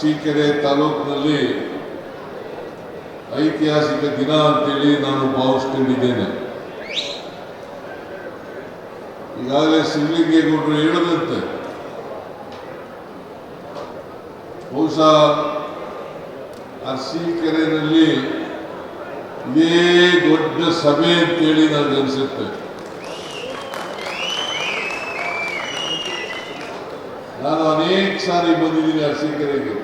ಅರಸೀಕೆರೆ ತಾಲೂಕಿನಲ್ಲಿ ಐತಿಹಾಸಿಕ ದಿನ ಅಂತೇಳಿ ನಾನು ಭಾವಿಸ್ಕೊಂಡಿದ್ದೇನೆ. ಈಗಾಗಲೇ ಶಿವಲಿಂಗೇಗೌಡರು ಹೇಳದಂತೆ ಬಹುಶಃ ಅರಸೀಕೆರೆಯಲ್ಲಿ ಇದೇ ದೊಡ್ಡ ಸಭೆ ಅಂತೇಳಿ ನನಗನ್ಸುತ್ತೆ. ನಾನು ಅನೇಕ ಸಾರಿ ಬಂದಿದ್ದೀನಿ ಅರಸೀಕೆರೆಗೆ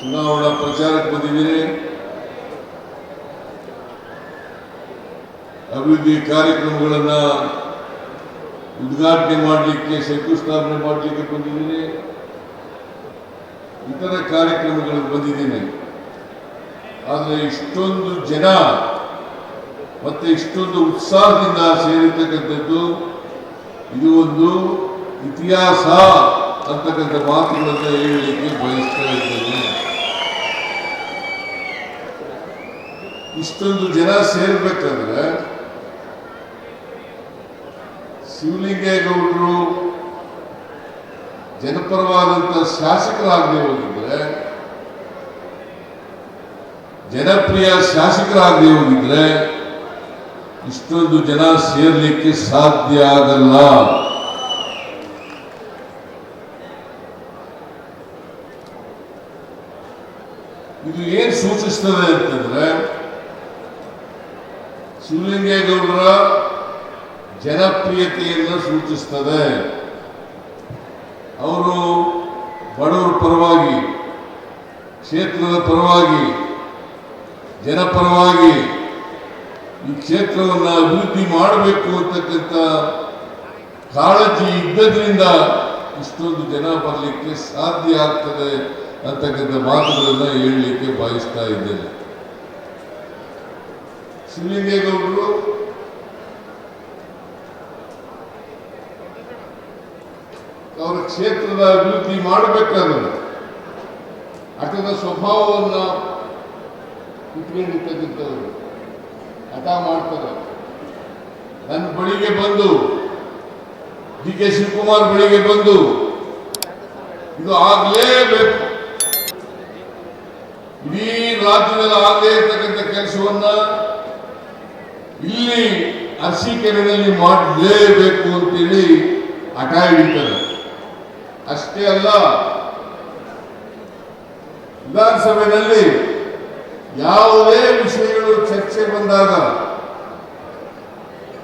ಚುನಾವಣಾ ಪ್ರಚಾರಕ್ಕೆ ಬಂದಿದ್ದೀನಿ. ಅಭಿವೃದ್ಧಿ ಕಾರ್ಯಕ್ರಮಗಳನ್ನ ಉದ್ಘಾಟನೆ ಮಾಡಲಿಕ್ಕೆ, ಶಂಕುಸ್ಥಾಪನೆ ಮಾಡಲಿಕ್ಕೆ ಬಂದಿದ್ದೀನಿ. ಇತರ ಕಾರ್ಯಕ್ರಮಗಳಿಗೆ ಬಂದಿದ್ದೀನಿ. ಆದರೆ ಇಷ್ಟೊಂದು ಜನ ಮತ್ತೆ ಇಷ್ಟೊಂದು ಉತ್ಸಾಹದಿಂದ ಸೇರಿರ್ತಕ್ಕಂಥದ್ದು ಇದು ಒಂದು ಇತಿಹಾಸ ಅಂತಕ್ಕಂಥ ಮಾತುಗಳನ್ನು ಹೇಳಲಿಕ್ಕೆ ಬಯಸ್ತಾ ಇದ್ದೇನೆ. ಇಷ್ಟೊಂದು ಜನ ಸೇರ್ಬೇಕಂದ್ರೆ ಶಿವಲಿಂಗೇಗೌಡರು ಜನಪರವಾದಂಥ ಶಾಸಕರಾಗದೆ ಹೋಗಿದ್ರೆ, ಜನಪ್ರಿಯ ಶಾಸಕರಾಗದೆ ಹೋಗಿದ್ರೆ ಇಷ್ಟೊಂದು ಜನ ಸೇರ್ಲಿಕ್ಕೆ ಸಾಧ್ಯ ಆಗಲ್ಲ. ಇದು ಏನು ಸೂಚಿಸ್ತದೆ ಅಂತಂದ್ರೆ, ಶಿವಲಿಂಗೇಗೌಡರ ಜನಪ್ರಿಯತೆಯನ್ನು ಸೂಚಿಸ್ತದೆ. ಅವರು ಬಡವರ ಪರವಾಗಿ, ಕ್ಷೇತ್ರದ ಪರವಾಗಿ, ಜನಪರವಾಗಿ ಈ ಕ್ಷೇತ್ರವನ್ನು ಅಭಿವೃದ್ಧಿ ಮಾಡಬೇಕು ಅಂತಕ್ಕಂಥ ಕಾಳಜಿ ಇದ್ದದ್ರಿಂದ ಇಷ್ಟೊಂದು ಜನ ಬರಲಿಕ್ಕೆ ಸಾಧ್ಯ ಆಗ್ತದೆ. ಅಂತಕ್ಕಂಥ ಮಾತುಗಳನ್ನು ಹೇಳಲಿಕ್ಕೆ ಬಯಸ್ತಾ ಇದ್ದೇನೆ. ಶಿವಲಿಂಗೇಗೌಡರು ಅವರ ಕ್ಷೇತ್ರದ ಅಭಿವೃದ್ಧಿ ಮಾಡಬೇಕಾದ್ರೆ ಹಠದ ಸ್ವಭಾವವನ್ನ ಇಟ್ಕೊಂಡಿರ್ತಕ್ಕಂಥವ್ರು. ಹಠ ಮಾಡ್ತಾರೆ. ನನ್ನ ಬಳಿಗೆ ಬಂದು ಡಿ ಕೆ ಶಿವಕುಮಾರ್ ಬಳಿಗೆ ಬಂದು ಇದು ಆಗಲೇಬೇಕು. ರಾಜ್ಯದಲ್ಲಿ ಆಗದೇ ಇರ್ತಕ್ಕಂಥ ಕೆಲಸವನ್ನ ಇಲ್ಲಿ ಅರಸೀಕೆರೆಯಲ್ಲಿ ಮಾಡಲೇಬೇಕು ಅಂತೇಳಿ ಹಠ ಹಿಡಿತಾರೆ. ಅಷ್ಟೇ ಅಲ್ಲ, ವಿಧಾನಸಭೆಯಲ್ಲಿ ಯಾವುದೇ ವಿಷಯಗಳು ಚರ್ಚೆ ಬಂದಾಗ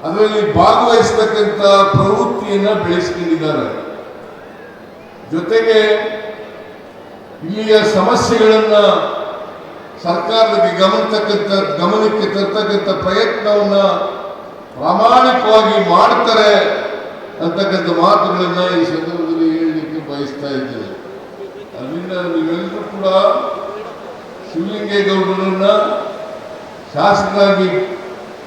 ಅದರಲ್ಲಿ ಭಾಗವಹಿಸತಕ್ಕಂಥ ಪ್ರವೃತ್ತಿಯನ್ನ ಬೆಳೆಸಿಕೊಂಡಿದ್ದಾರೆ. ಜೊತೆಗೆ ಇಲ್ಲಿಯ ಸಮಸ್ಯೆಗಳನ್ನ ಸರ್ಕಾರದ ಗಮನತಕ್ಕಂಥ ಗಮನಕ್ಕೆ ತರ್ತಕ್ಕಂಥ ಪ್ರಯತ್ನವನ್ನ ಪ್ರಾಮಾಣಿಕವಾಗಿ ಮಾಡ್ತಾರೆ ಅಂತಕ್ಕಂಥ ಮಾತುಗಳನ್ನ ಈ ಸಂದರ್ಭದಲ್ಲಿ ಹೇಳಲಿಕ್ಕೆ ಬಯಸ್ತಾ ಇದ್ದೇನೆ. ಅದರಿಂದ ನೀವೆಲ್ಲರೂ ಕೂಡ ಶಿವಲಿಂಗೇಗೌಡರನ್ನ ಶಾಸಕರಾಗಿ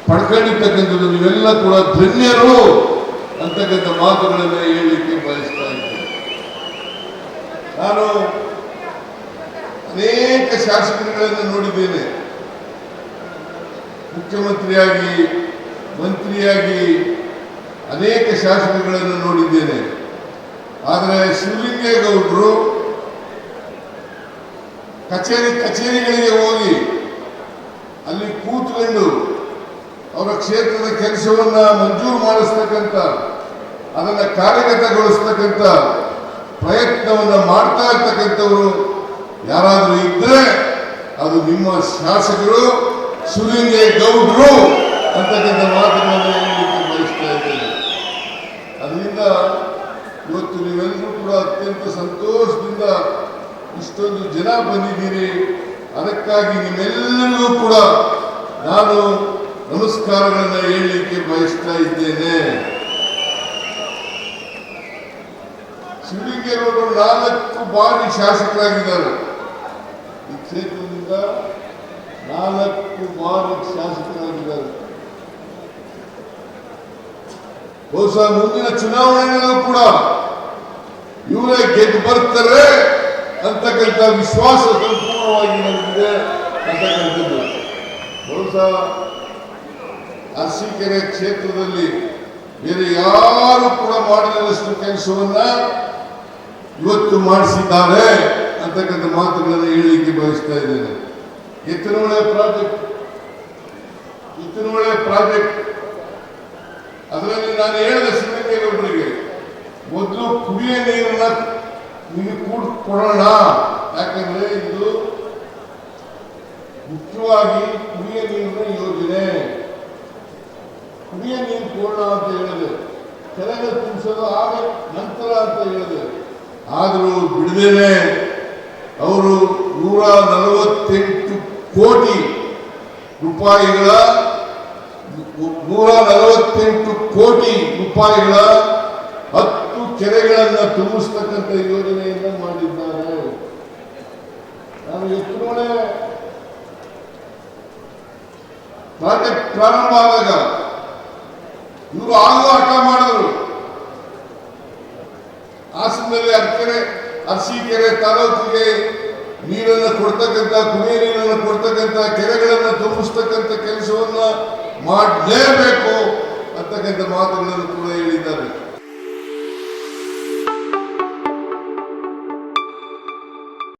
ಪಡ್ಕೊಂಡಿರ್ತಕ್ಕಂಥದ್ದು ನೀವೆಲ್ಲ ಕೂಡ ಧನ್ಯರು ಅಂತಕ್ಕಂಥ ಮಾತುಗಳನ್ನ ಹೇಳಲಿಕ್ಕೆ ಬಯಸ್ತಾ ಇದ್ದೇನೆ. ನಾನು ಅನೇಕ ಶಾಸಕರುಗಳನ್ನು ನೋಡಿದ್ದೇನೆ. ಮುಖ್ಯಮಂತ್ರಿಯಾಗಿ, ಮಂತ್ರಿಯಾಗಿ ಅನೇಕ ಶಾಸಕರುಗಳನ್ನು ನೋಡಿದ್ದೇನೆ. ಆದರೆ ಶಿವಲಿಂಗೇಗೌಡರು ಕಚೇರಿ, ಕಚೇರಿಗಳಿಗೆ ಹೋಗಿ ಅಲ್ಲಿ ಕೂತ್ಕೊಂಡು ಅವರ ಕ್ಷೇತ್ರದ ಕೆಲಸವನ್ನ ಮಂಜೂರು ಮಾಡಿಸ್ತಕ್ಕಂಥ, ಅದನ್ನು ಕಾರ್ಯಗತಗೊಳಿಸ್ತಕ್ಕಂಥ ಪ್ರಯತ್ನವನ್ನು ಮಾಡ್ತಾ ಇರ್ತಕ್ಕಂಥವರು ಯಾರಾದರೂ ಇದ್ರೆ ಅದು ನಿಮ್ಮ ಶಾಸಕರು ಗೌಡರು ಅಂತಕ್ಕಂಥ ಮಾತುಗಳನ್ನು ಬಯಸ್ತಾ ಇದ್ದೇನೆ. ಅದರಿಂದ ಇವತ್ತು ನೀವೆಲ್ಲರೂ ಕೂಡ ಅತ್ಯಂತ ಸಂತೋಷದಿಂದ ಇಷ್ಟೊಂದು ಜನ ಬಂದಿದ್ದೀರಿ. ಅದಕ್ಕಾಗಿ ನಿಮ್ಮೆಲ್ಲರಿಗೂ ಕೂಡ ನಾನು ನಮಸ್ಕಾರಗಳನ್ನು ಹೇಳಲಿಕ್ಕೆ ಬಯಸ್ತಾ ಇದ್ದೇನೆ. ನಾಲ್ಕು ಬಾರಿ ಶಾಸಕರಾಗಿದ್ದಾರೆ. ಈ ಕ್ಷೇತ್ರದಿಂದ ನಾಲ್ಕು ಬಾರಿ ಶಾಸಕರಾಗಿದ್ದಾರೆ. ಬಹುಶಃ ಮುಂದಿನ ಚುನಾವಣೆಯಲ್ಲೂ ಕೂಡ ಇವರೇ ಗೆದ್ದು ಬರ್ತಾರೆ ಅಂತಕ್ಕಂಥ ವಿಶ್ವಾಸ ಸಂಪೂರ್ಣವಾಗಿ ನನಗಿದೆ ಅಂತಕ್ಕಂಥದ್ದು. ಬಹುಶಃ ಅರಸೀಕೆರೆ ಕ್ಷೇತ್ರದಲ್ಲಿ ಬೇರೆ ಯಾರು ಕೂಡ ಮಾಡಿದಷ್ಟು ಕೆಲಸವನ್ನ ಇವತ್ತು ಮಾಡಿಸಿದ್ದಾರೆ. ಅಂತಕ್ಕಂಥ ಮಾತುಗಳನ್ನು ಹೇಳಲಿಕ್ಕೆ ಬಯಸ್ತಾ ಇದ್ದೇನೆ. Ettinahole project Ettinahole project. ಅದರಲ್ಲಿ ನಾನು ಹೇಳಿದ ಸಿಬ್ಬಂದಿಗೊಬ್ಬರಿಗೆ ಮೊದಲು ಕುಡಿಯ ನೀರನ್ನ ನಿಮಗೆ ಕೂಡ ಕೊಡೋಣ. ಯಾಕಂದ್ರೆ ಇದು ಮುಖ್ಯವಾಗಿ ಕುಡಿಯ ನೀರಿನ ಯೋಜನೆ. ಕುಡಿಯ ನೀರು ಕೊಡೋಣ ಅಂತ ಹೇಳಿದೆ. ಕೆಳಗೆ ತುಂಬಿಸೋದು ಆಗ ನಂತರ ಅಂತ ಹೇಳಿದೆ. ಆದರೂ ಬಿಡದೇನೆ. ಅವರು ನೂರ ನಲವತ್ತೆಂಟು ಕೋಟಿ ರೂಪಾಯಿಗಳ ನೂರ ನಲವತ್ತೆಂಟು ಕೋಟಿ ರೂಪಾಯಿಗಳ ಹತ್ತು ಕೆರೆಗಳನ್ನ ತುಂಬಿಸ್ತಕ್ಕಂಥ ಯೋಜನೆಯನ್ನ ಮಾಡಿದ್ದಾರೆ. ನಾನು ಮಳೆ ಪ್ರಾಜೆಕ್ಟ್ ಪ್ರಾರಂಭ ಆದಾಗ ಇವರು ಆಗುವ ಆಟ ಮಾಡಿದ್ರು. ಹಾಸನದಲ್ಲಿ ಅರಕೆರೆ ಅರಸೀಕೆರೆ ತಾಲೂಕಿಗೆ ನೀರನ್ನು ಕೊಡ್ತಕ್ಕಂಥ ಕುಡಿಯ ನೀರನ್ನು ಕೊಡ್ತಕ್ಕಂಥ ಕೆರೆಗಳನ್ನು ತುಂಬಿಸ್ತಕ್ಕಂಥ ಕೆಲಸವನ್ನು ಮಾಡಲೇಬೇಕು ಅಂತಕ್ಕಂಥ ಮಾತುಗಳನ್ನು ಕೂಡ